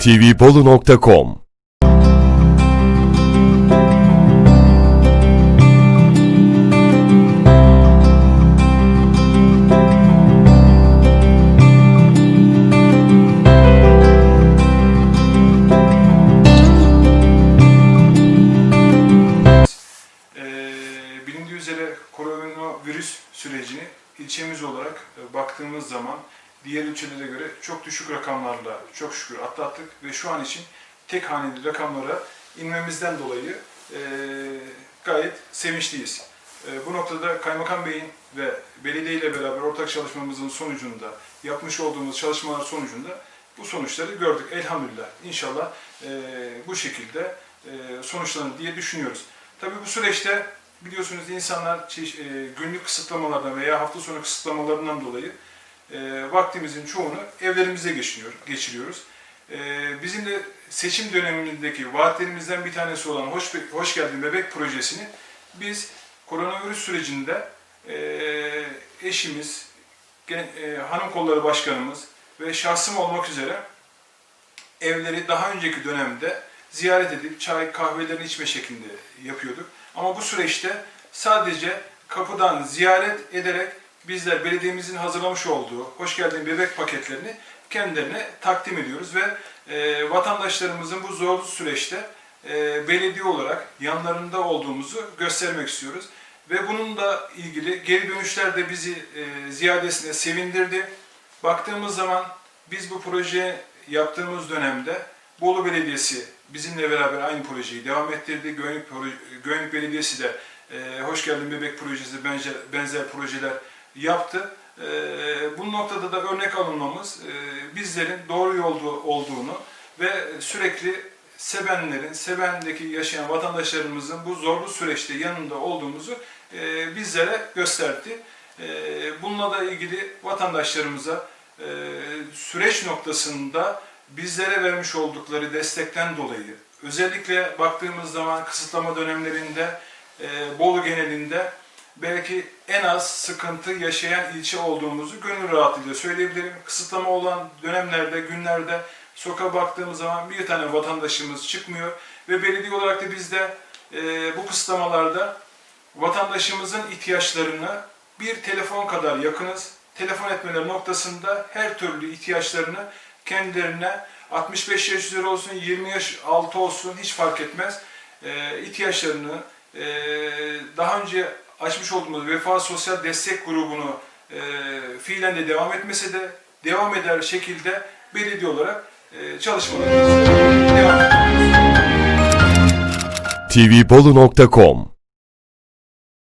tvbolu.com Ee, bilindiği üzere koronavirüs sürecini ilçemiz olarak e, baktığımız zaman diğer ilçelere göre çok düşük rakamlarla çok şükür atlattık ve şu an için tek haneli rakamlara inmemizden dolayı e, gayet sevinçliyiz. E, bu noktada Kaymakam Bey'in ve belediye ile beraber ortak çalışmamızın sonucunda, yapmış olduğumuz çalışmalar sonucunda bu sonuçları gördük elhamdülillah. İnşallah e, bu şekilde e, sonuçlanır diye düşünüyoruz. Tabii bu süreçte biliyorsunuz insanlar e, günlük kısıtlamalardan veya hafta sonu kısıtlamalarından dolayı e, vaktimizin çoğunu evlerimize geçiriyor, geçiriyoruz. E, bizim de seçim dönemindeki vaatlerimizden bir tanesi olan Hoş, Hoş Geldin Bebek projesini biz koronavirüs sürecinde e, eşimiz, gen- e, hanım kolları başkanımız ve şahsım olmak üzere evleri daha önceki dönemde ziyaret edip çay kahvelerini içme şeklinde yapıyorduk. Ama bu süreçte sadece kapıdan ziyaret ederek bizler belediyemizin hazırlamış olduğu hoş geldin bebek paketlerini kendilerine takdim ediyoruz ve e, vatandaşlarımızın bu zorlu süreçte e, belediye olarak yanlarında olduğumuzu göstermek istiyoruz. Ve bununla ilgili geri dönüşler de bizi e, ziyadesine sevindirdi. Baktığımız zaman biz bu proje yaptığımız dönemde Bolu Belediyesi bizimle beraber aynı projeyi devam ettirdi. Proje- Göynük Belediyesi de e, Hoş Geldin Bebek projesi benzer, benzer projeler yaptı. E, bu noktada da örnek alınmamız e, bizlerin doğru yolda olduğunu ve sürekli sevenlerin, sevendeki yaşayan vatandaşlarımızın bu zorlu süreçte yanında olduğumuzu e, bizlere gösterdi. E, bununla da ilgili vatandaşlarımıza süreç noktasında bizlere vermiş oldukları destekten dolayı özellikle baktığımız zaman kısıtlama dönemlerinde Bolu genelinde belki en az sıkıntı yaşayan ilçe olduğumuzu gönül rahatlığıyla söyleyebilirim. Kısıtlama olan dönemlerde, günlerde sokağa baktığımız zaman bir tane vatandaşımız çıkmıyor ve belediye olarak da biz de e, bu kısıtlamalarda vatandaşımızın ihtiyaçlarını bir telefon kadar yakınız. Telefon etmeleri noktasında her türlü ihtiyaçlarını kendilerine 65 yaş üzeri olsun, 20 yaş altı olsun hiç fark etmez. Ee, ihtiyaçlarını e, daha önce açmış olduğumuz Vefa Sosyal Destek Grubu'nu e, fiilen de devam etmese de devam eder şekilde belediye olarak e, çalışmalarımızı devam ediyoruz. tvbolu.com